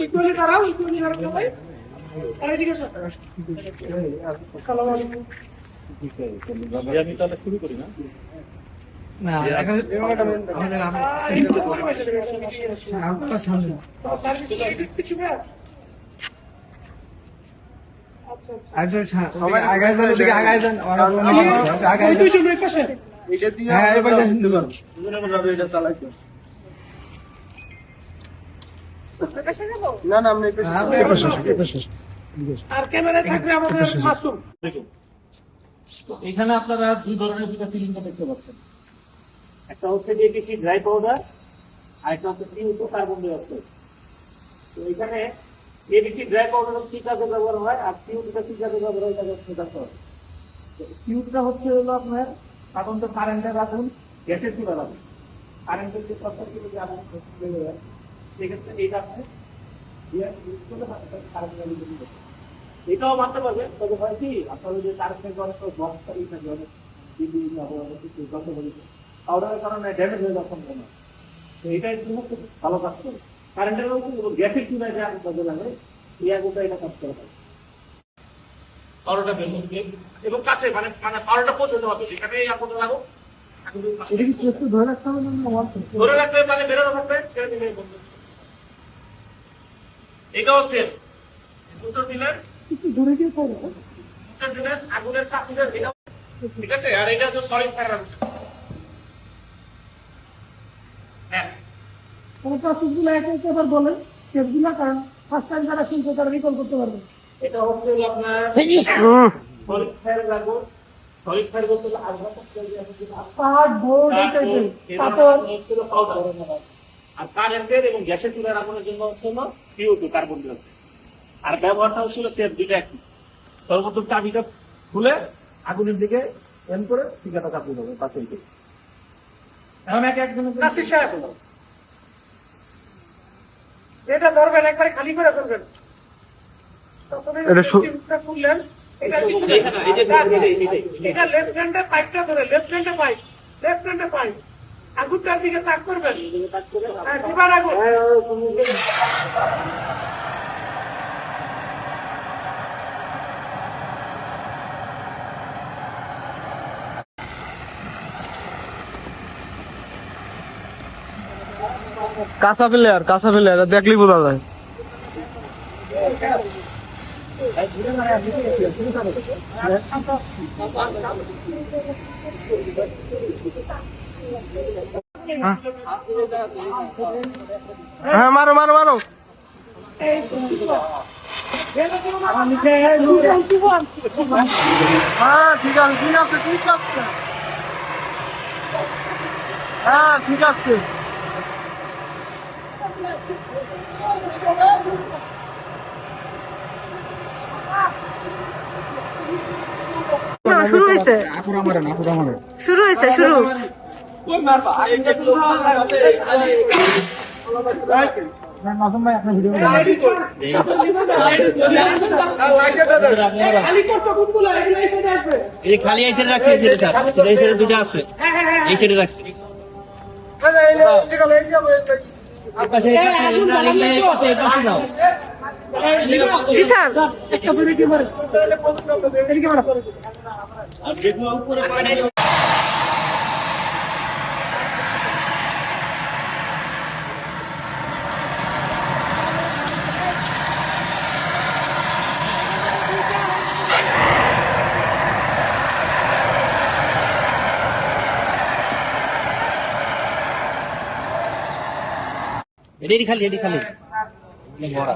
Equally দাঁড়াও equally দাঁড়াও সবাই আর এদিকে আসসালামু আলাইকুম। আমি তাহলে শুরু করি না না এখন আমাদের আহ, একটু পরে বসে যাবে, বেশি আছে। আপনার সামনে না? আচ্ছা, আচ্ছা। সবাই আগায় যান ওদিকে আগায় যান আগায় যান ওই পাশে। হ্যাঁ এবার যান দুবার আপনি এ এ পাশে আসুন। আর ক্যামেরায় থাকবে আমাদের মাসুম। এখানে আপনারা দুই ধরনের দুটা সিলিন্ডার দেখতে পাচ্ছেন। একটা হচ্ছে ডিএপিসি ড্রাই পাউডার আর একটা হচ্ছে সিউটো কার্বন ডাই অক্সাইড তো এখানে এবিসি ড্রাই পাউডার কি কাজে ব্যবহার হয় আর সিউটোটা কি কাজে ব্যবহার হয় তাদের হচ্ছে জানতে হবে সিউটোটা হচ্ছে হলো আপনার সাধারণত কারেন্টের আগুন গ্যাসের চুলার আগুন কারেন্টের যে প্রস্তাব আগুন সেক্ষেত্রে এইটা আপনি। এটাও মানতে পারবে। তবে হয় কি আপনার যে কারেন্টের কারণে তো বক্স থাকে থাকে অনেক অনেক কিছু যত বলি পাউডারের কারণে ড্যামেজ হয়ে যাওয়ার সম্ভাবনা তো এটা একটু খুব ভালো কাজ করে কারেন্টের গ্যাসের চুলায় যে আগুন কাজে লাগে এই আগুনটা এটা কাজ করে বের করতে এবং কাছে মানে মানে পাউডারটা পৌঁছতে হবে। সেখানে একটু ধরে রাখতে হবে মানে বেরোনো থাকবে ছেড়ে দিলে বন্ধ এটাও সেম দুটো দিলেন দূরে গিয়ে করো দুটো দিলেন আগুনের দিলাম ঠিক আছে? আর এটা হচ্ছে সলিড ফায়ার হ্যাঁ। তোমার চাষগুলো একে একে আবার বলেন কেসগুলো কারণ ফার্স্ট টাইম যারা শুনছে তারা রিকল করতে পারবে। এটা হচ্ছে আপনার সলিড ফায়ার আগুন সলিড ফায়ার বলতে হলো আগুন। পাহাড় বোর্ড এই টাইপের পাথর আর কারেন্টের এবং গ্যাসের চুলার আগুনের জন্য হচ্ছে হলো সিও টু কার্বন ডাইঅক্সাইড আর ব্যবহারটা হচ্ছিল সেফ দুইটা একই। সর্বপ্রথম চাবিটা খুলে আগুনের দিকে এম করে ঠিকাটা চাপিয়ে দেবে পাশে দিকে এখন এক একজনের জন্য- নাসির সাহেব। এটা ধরবেন একবারে খালি করে প্রথমে এটা খুললেন এটা লেফট হ্যান্ডে পাইপটা ধরে লেফট হ্যান্ডে পাইপ লেফট হ্যান্ডে পাইপ আগুনটার দিকে তাক করবেন? হ্যাঁ দিবার আগুন। কাঁচা প্লেয়ার কাঁচা প্লেয়ার দেখলি বোঝা যায়। হ্যাঁ মারো মারো মারো। হ্যাঁ ঠিক আছে ঠিক আছে ঠিক আছে। হ্যাঁ ঠিক আছে। শুরু হয়েছে। শুরু হয়েছে শুরু। এই খালি এই সাইডে রাখছি এই সাইডে স্যার সেটা এই সাইডে দুটো আছে হ্যাঁ হ্যাঁ হ্যাঁ এই সাইডে রাখছি এই পাশে এই পাশে এগুলো এগুলো এই পাশে এই পাশে দাও জি স্যার একটা দূরে কি মারে এদিকে মারো এটাই খালি এটি খালি ভরা